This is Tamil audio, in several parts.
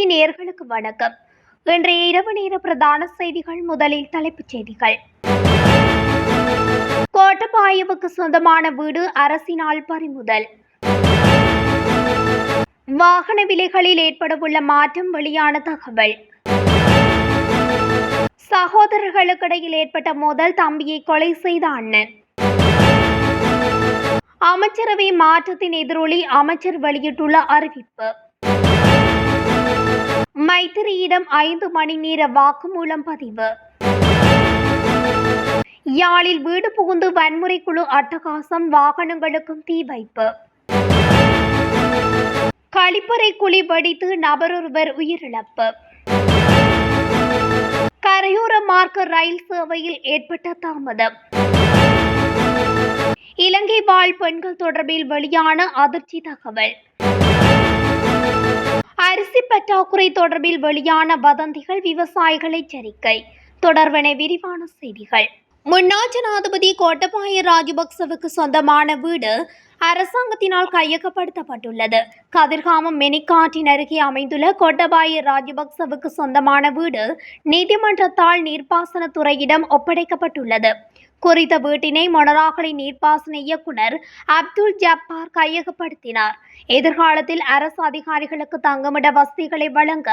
டிவி நேர்களுக்கு வணக்கம். இன்றைய இரவு நேர பிரதான செய்திகள் முதலில் தலைப்புச் செய்திகள். கோட்டபாயவுக்கு சொந்தமான வீடு அரசினால் பறிமுதல். வாகன விலைகளில் ஏற்படவுள்ள மாற்றம் வெளியான தகவல். சகோதரர்களுக்கிடையில் ஏற்பட்ட மோதல் தம்பியை கொலை செய்த அண்ணன். அமைச்சரவை மாற்றத்தின் எதிரொலி அமைச்சர் வெளியிட்டுள்ள அறிவிப்பு. மைத்திரியிடம் ஐந்து மணி நேர வாக்குமூலம் பதிவு. யாழில் வீடு புகுந்து வன்முறை குழு அட்டகாசம் வாகனங்களுக்கும் தீ வைப்பு. கழிப்பறை குழி வடித்து நபரொருவர் உயிரிழப்பு. கரையோர மார்க்க ரயில் சேவையில் ஏற்பட்ட தாமதம். இலங்கை வாழ் பெண்கள் தொடர்பில் வெளியான அதிர்ச்சி தகவல். அரிசி பற்றாக்குறை தொடர்பில் வெளியான வதந்திகள் விவசாயிகள் எச்சரிக்கை தொடர்பென விரிவான செய்திகள். முன்னாள் ஜனாதிபதி கோட்டபாய ராஜபக்சவுக்கு சொந்தமான வீடு அரசாங்கத்தினால் கையகப்படுத்தப்பட்டுள்ளது. கதிர்காமம் மெனிக்காட்டின் அருகே அமைந்துள்ள கோட்டபாய ராஜபக்சவுக்கு சொந்தமான வீடு நீதிமன்றத்தால் நீர்ப்பாசனத்துறையிடம் ஒப்படைக்கப்பட்டுள்ளது. குறித்த வீட்டினை மொனராகலை நீர்ப்பாசன இயக்குனர் அப்துல் ஜப்பார் கையகப்படுத்தினார். எதிர்காலத்தில் அரசு அதிகாரிகளுக்கு தங்குமிட வசதிகளை வழங்க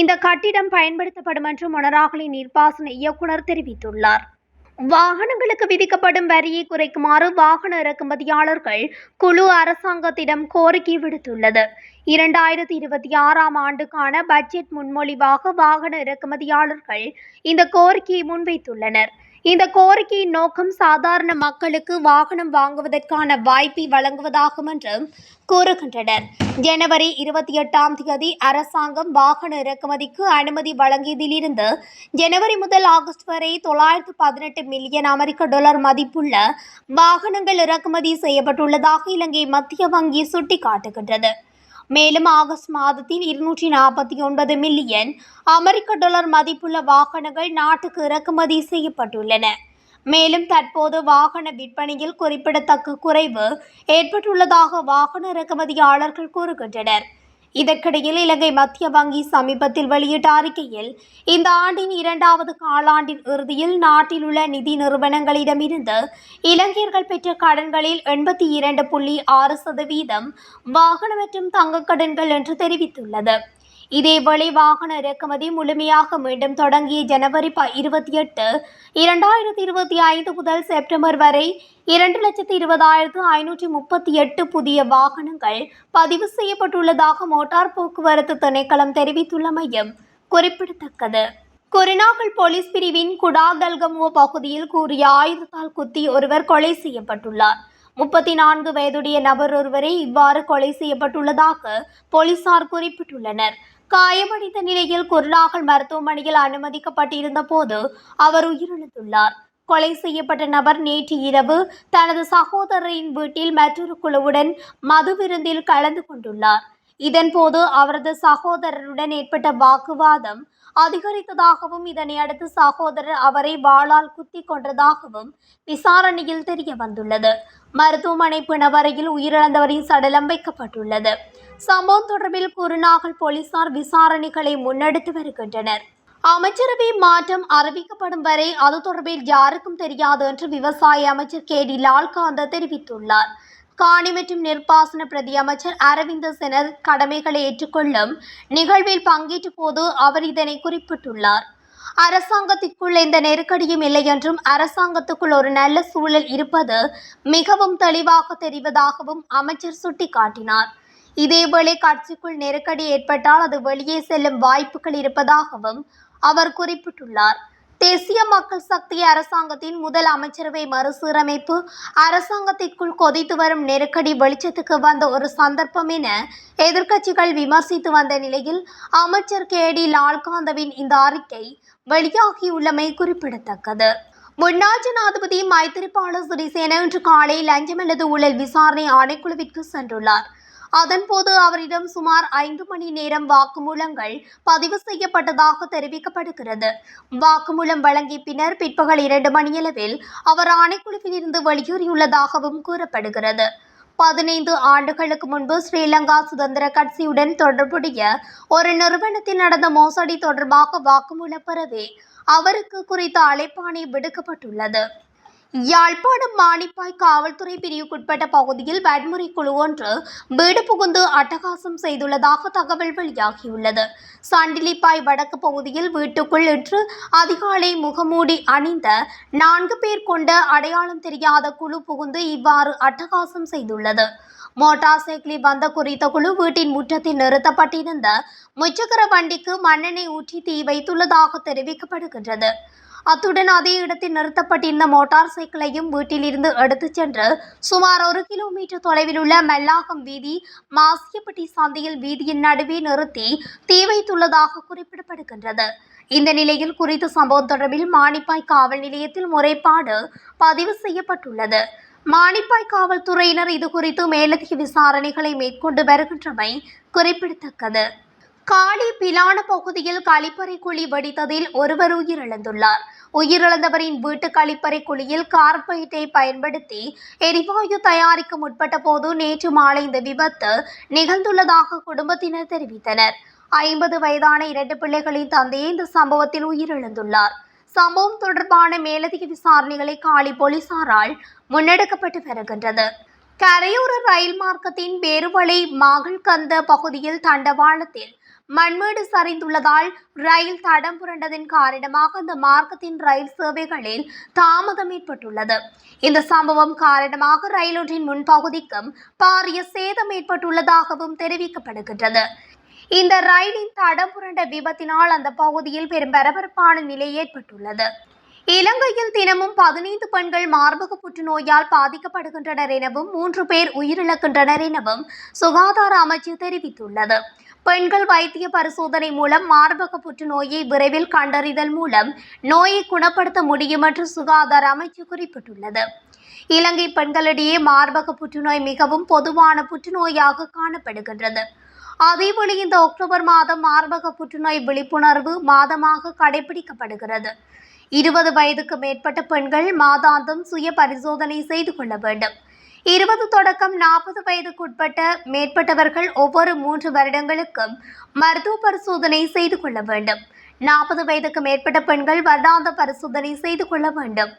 இந்த கட்டிடம் பயன்படுத்தப்படும் என்று மொனராகலை நீர்ப்பாசன இயக்குனர் தெரிவித்துள்ளார். வாகனங்களுக்கு விதிக்கப்படும் வரியை குறைக்குமாறு வாகன இறக்குமதியாளர்கள் குழு அரசாங்கத்திடம் கோரிக்கை விடுத்துள்ளது. இரண்டாயிரத்தி இருபத்தி ஆறாம் ஆண்டுக்கான பட்ஜெட் முன்மொழிவாக வாகன இறக்குமதியாளர்கள் இந்த கோரிக்கையை முன்வைத்துள்ளனர். இந்த கோரிக்கையின் நோக்கம் சாதாரண மக்களுக்கு வாகனம் வாங்குவதற்கான வாய்ப்பை வழங்குவதாகும் என்றும் கூறுகின்றனர். ஜனவரி இருபத்தி எட்டாம் தேதி அரசாங்கம் வாகன இறக்குமதிக்கு அனுமதி வழங்கியதிலிருந்து ஜனவரி முதல் ஆகஸ்ட் வரை தொள்ளாயிரத்து பதினெட்டு மில்லியன் அமெரிக்க டாலர் மதிப்புள்ள வாகனங்கள் இறக்குமதி செய்யப்பட்டுள்ளதாக இலங்கை மத்திய வங்கி சுட்டிக்காட்டுகின்றது. மேலும் ஆகஸ்ட் மாதத்தில் இருநூற்றி நாற்பத்தி ஒன்பது மில்லியன் அமெரிக்க டாலர் மதிப்புள்ள வாகனங்கள் நாட்டுக்கு இறக்குமதி செய்யப்பட்டுள்ளன. மேலும் தற்போது வாகன விற்பனையில் குறிப்பிடத்தக்க குறைவு ஏற்பட்டுள்ளதாக வாகன இறக்குமதியாளர்கள் கூறுகின்றனர். இதற்கிடையில் இலங்கை மத்திய வங்கி சமீபத்தில் வெளியிட்ட அறிக்கையில் இந்த ஆண்டின் இரண்டாவது காலாண்டின் இறுதியில் நாட்டில் உள்ள நிதி நிறுவனங்களிடமிருந்து இலங்கையர்கள் பெற்ற கடன்களில் எண்பத்தி இரண்டு புள்ளி ஆறு சதவீதம் வாகன மற்றும் தங்க கடன்கள் என்று தெரிவித்துள்ளது. இதேவேளை வாகன இறக்குமதி முழுமையாக மீண்டும் தொடங்கிய ஜனவரி ப இருபத்தி எட்டு இரண்டாயிரத்தி இருபத்தி ஐந்து முதல் செப்டம்பர் வரை இரண்டு லட்சத்தி இருபதாயிரத்து ஐநூற்றி முப்பத்தி எட்டு புதிய வாகனங்கள் பதிவு செய்யப்பட்டுள்ளதாக மோட்டார் போக்குவரத்து திணைக்களம் தெரிவித்துள்ளமையும் குறிப்பிடத்தக்கது. கொரினாகல் போலீஸ் பிரிவின் குடாகல்கமுவ பகுதியில் கூறிய ஆயுதத்தால் குத்தி ஒருவர் கொலை செய்யப்பட்டுள்ளார். முப்பத்தி நான்கு வயதுடைய நபர் ஒருவரை இவ்வாறு கொலை செய்யப்பட்டுள்ளதாக போலீசார் குறிப்பிட்டுள்ளனர். காயமடைந்த நிலையில் குருநாகல் மருத்துவமனையில் அனுமதிக்கப்பட்டிருந்த போது அவர் உயிரிழந்துள்ளார். கொலை செய்யப்பட்ட நபர் நேற்று இரவு தனது சகோதரரின் வீட்டில் மற்றொரு குழுவுடன் மது விருந்தில் கலந்து கொண்டுள்ளார். இதன்போது அவரது சகோதரருடன் ஏற்பட்ட வாக்குவாதம் அதிகரித்ததாகவும் இதனை அடுத்து சகோதரர் அவரை வாளால் குத்தி கொன்றதாகவும் விசாரணையில் தெரிய வந்துள்ளது. மருத்துவமனை பிணவரையில் உயிரிழந்தவரின் சடலம் வைக்கப்பட்டுள்ளது. சம்பவம் தொடர்பில் குருநாகல் போலீசார் விசாரணைகளை முன்னெடுத்து வருகின்றனர். அமைச்சரவை மாற்றம் அறிவிக்கப்படும் வரை அது தொடர்பில் யாருக்கும் தெரியாது என்று விவசாய அமைச்சர் கே டி லால்காந்த தெரிவித்துள்ளார். காணி மற்றும் நீர்ப்பாசன பிரதி அமைச்சர் அரவிந்த செனர் கடமைகளை ஏற்றுக்கொள்ளும் நிகழ்வில் பங்கேற்ற போது அவர் இதனை குறிப்பிட்டுள்ளார். அரசாங்கத்திற்குள் எந்த நெருக்கடியும் இல்லை என்றும் அரசாங்கத்துக்குள் ஒரு நல்ல சூழல் இருப்பது மிகவும் தெளிவாக தெரிவதாகவும் அமைச்சர் சுட்டிக்காட்டினார். இதேவேளை கட்சிக்குள் நெருக்கடி ஏற்பட்டால் அது வெளியே செல்லும் வாய்ப்புகள் இருப்பதாகவும் அவர் குறிப்பிட்டுள்ளார். தேசிய மக்கள் சக்தி அரசாங்கத்தின் முதல் அமைச்சரவை மறுசீரமைப்பு. அரசாங்கத்திற்குள் கொதித்து வரும் நெருக்கடி வெளிச்சத்துக்கு வந்த ஒரு சந்தர்ப்பம் என எதிர்க்கட்சிகள் விமர்சித்து வந்த நிலையில் அமைச்சர் கே. டி. லால்காந்தவின் இந்த அறிக்கை வெளியாகியுள்ளமை குறிப்பிடத்தக்கது. முன்னாள் ஜனாதிபதி மைத்திரிபால சிறிசேன இன்று காலை லஞ்சம் அல்லது ஊழல் விசாரணை ஆணைக்குழுவிற்கு சென்றுள்ளார். அதன்போது அவரிடம் சுமார் ஐந்து மணி நேரம் வாக்குமூலங்கள் பதிவு செய்யப்பட்டதாக தெரிவிக்கப்படுகிறது. வாக்குமூலம் வழங்கிய பின்னர் பிற்பகல் இரண்டு மணியளவில் அவர் ஆணைக்குழுவில் இருந்து வெளியேறியுள்ளதாகவும் கூறப்படுகிறது. பதினைந்து ஆண்டுகளுக்கு முன்பு ஸ்ரீலங்கா சுதந்திர கட்சியுடன் தொடர்புடைய ஒரு நிறுவனத்தில் நடந்த மோசடி தொடர்பாக வாக்குமூலம் பெறவே அவருக்கு குறித்த அழைப்பாணை விடுக்கப்பட்டுள்ளது. யாழ்ப்பாணம் மாணிப்பாய் காவல்துறை பிரிவுக்குட்பட்ட பகுதியில் வன்முறை குழு ஒன்று வீடு புகுந்து அட்டகாசம் செய்துள்ளதாக தகவல் வெளியாகியுள்ளது. சண்டிலிப்பாய் வடக்கு பகுதியில் வீட்டுக்குள் இன்று அதிகாலை முகமூடி அணிந்த நான்கு பேர் கொண்ட அடையாளம் தெரியாத குழு புகுந்து இவ்வாறு அட்டகாசம் செய்துள்ளது. மோட்டார் சைக்கிளில் வந்த குறித்த குழு வீட்டின் முற்றத்தில் நிறுத்தப்பட்டிருந்த முச்சக்கர வண்டிக்கு மண்ணெண்ணெய் ஊற்றி தீ வைத்துள்ளதாக தெரிவிக்கப்படுகின்றது. அத்துடன் அதே இடத்தில் நிறுத்தப்பட்டிருந்த மோட்டார் சைக்கிளையும் வீட்டிலிருந்து எடுத்துச் சென்று சுமார் ஒரு கிலோமீட்டர் தொலைவில் உள்ள மெல்லாகம் வீதி மாசியப்பட்டி சந்தையில் வீதியின் நடுவே நிறுத்தி தீ வைத்துள்ளதாக குறிப்பிடப்படுகின்றது. இந்த நிலையில் குறித்த சம்பவம் தொடர்பில் மானிப்பாய் காவல் நிலையத்தில் முறைப்பாடு பதிவு செய்யப்பட்டுள்ளது. மானிப்பாய் காவல்துறையினர் இது குறித்து மேலதிக விசாரணைகளை மேற்கொண்டு வருகின்றமை குறிப்பிடத்தக்கது. காடி பிலான பகுதியில் கழிப்பறை குழி வெடித்ததில் ஒருவர் உயிரிழந்துள்ளார். உயிரிழந்தவரின் வீட்டு கழிப்பறை குழியில் கார்பைட்டை பயன்படுத்தி எரிவாயு தயாரிக்க முற்பட்ட போது நேற்று மாலை இந்த விபத்து நிகழ்ந்துள்ளதாக குடும்பத்தினர் தெரிவித்தனர். ஐம்பது வயதான இரண்டு பிள்ளைகளின் தந்தையே இந்த சம்பவத்தில் உயிரிழந்துள்ளார். சம்பவம் தொடர்பான மேலதிக விசாரணைகளை காலி போலீசாரால் முன்னெடுக்கப்பட்டு வருகின்றது. கரையோர ரயில் மார்க்கத்தின் வேறுவழி மாகல்கந்த பகுதியில் தண்டவாளத்தில் மண்மேடு சரிந்துள்ளதால் ரயில் தடம் புரண்டதன் காரணமாக அந்த மார்க்கத்தின் ரயில் சேவைகளில் தாமதம் ஏற்பட்டுள்ளது. இந்த சம்பவம் காரணமாக ரயிலொன்றின் முன்பகுதிக்கும் பாரிய சேதம் ஏற்பட்டுள்ளதாகவும் தெரிவிக்கப்படுகின்றது. இந்த ரயிலின் தடம் புரண்ட விபத்தினால் அந்த பகுதியில் பெரும் பரபரப்பான நிலை ஏற்பட்டுள்ளது. இலங்கையில் தினமும் பதினைந்து பெண்கள் மார்பக புற்றுநோயால் பாதிக்கப்படுகின்றனர் எனவும் மூன்று பேர் உயிரிழக்கின்றனர் எனவும் சுகாதார அமைச்சு தெரிவித்துள்ளது. பெண்கள் வைத்திய பரிசோதனை மூலம் மார்பக புற்றுநோயை விரைவில் கண்டறிதல் மூலம் நோயை குணப்படுத்த முடியும் என்று சுகாதார அமைச்சு குறிப்பிட்டுள்ளது. இலங்கை பெண்களிடையே மார்பக புற்றுநோய் மிகவும் பொதுவான புற்றுநோயாக காணப்படுகின்றது. அதேபோல இந்த அக்டோபர் மாதம் மார்பக புற்றுநோய் விழிப்புணர்வு மாதமாக கடைபிடிக்கப்படுகிறது. இருபது வயதுக்கு மேற்பட்ட பெண்கள் மாதாந்தம் சுய பரிசோதனை செய்து கொள்ள வேண்டும். இருபது தொடக்கம் நாற்பது வயதுக்குட்பட்ட மேற்பட்டவர்கள் ஒவ்வொரு மூன்று வருடங்களுக்கும் மருத்துவ பரிசோதனை செய்து கொள்ள வேண்டும். நாற்பது வயதுக்கு மேற்பட்ட பெண்கள் வருடாந்த பரிசோதனை செய்து கொள்ள வேண்டும்.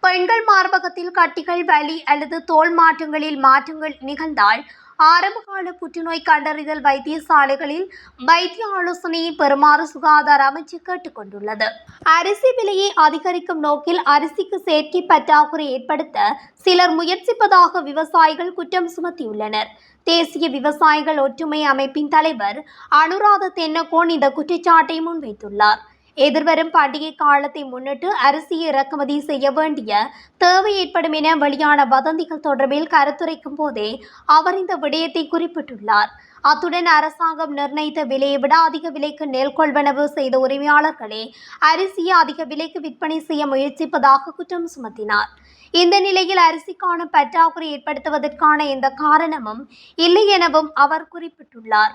பெண்கள் மார்பகத்தில் கட்டிகள் வலி அல்லது தோல் மாற்றங்களில் மாற்றங்கள் நிகழ்ந்தால் ஆரம்பகால புற்றுநோய் கண்டறிதல் வைத்தியசாலைகளில் வைத்திய ஆலோசனையை பெறுமாறு சுகாதார அமைச்சு கேட்டுக்கொண்டுள்ளது. அரிசி விலையை அதிகரிக்கும் நோக்கில் அரிசிக்கு செயற்கை பற்றாக்குறை ஏற்படுத்த சிலர் முயற்சிப்பதாக விவசாயிகள் குற்றம் சுமத்தியுள்ளனர். தேசிய விவசாயிகள் ஒற்றுமை அமைப்பின் தலைவர் அனுராத தென்னகோன் இந்த குற்றச்சாட்டை முன்வைத்துள்ளார். எதிர்வரும் பண்டிகை காலத்தை முன்னிட்டு அரிசியை இறக்குமதி செய்ய வேண்டிய தேவை ஏற்படும் என வெளியான வதந்திகள் தொடர்பில் கருத்துரைக்கும் போதே அவர் இந்த விடயத்தை குறிப்பிட்டுள்ளார். அத்துடன் அரசாங்கம் நிர்ணயித்த விலையை விட அதிக விலைக்கு நெல் கொள்வனவு செய்த உரிமையாளர்களே அரிசியை அதிக விலைக்கு விற்பனை செய்ய முயற்சிப்பதாக குற்றம் சுமத்தினார். இந்த நிலையில் அரிசிக்கான பற்றாக்குறை ஏற்படுத்துவதற்கான எந்த காரணமும் இல்லை எனவும் அவர் குறிப்பிட்டுள்ளார்.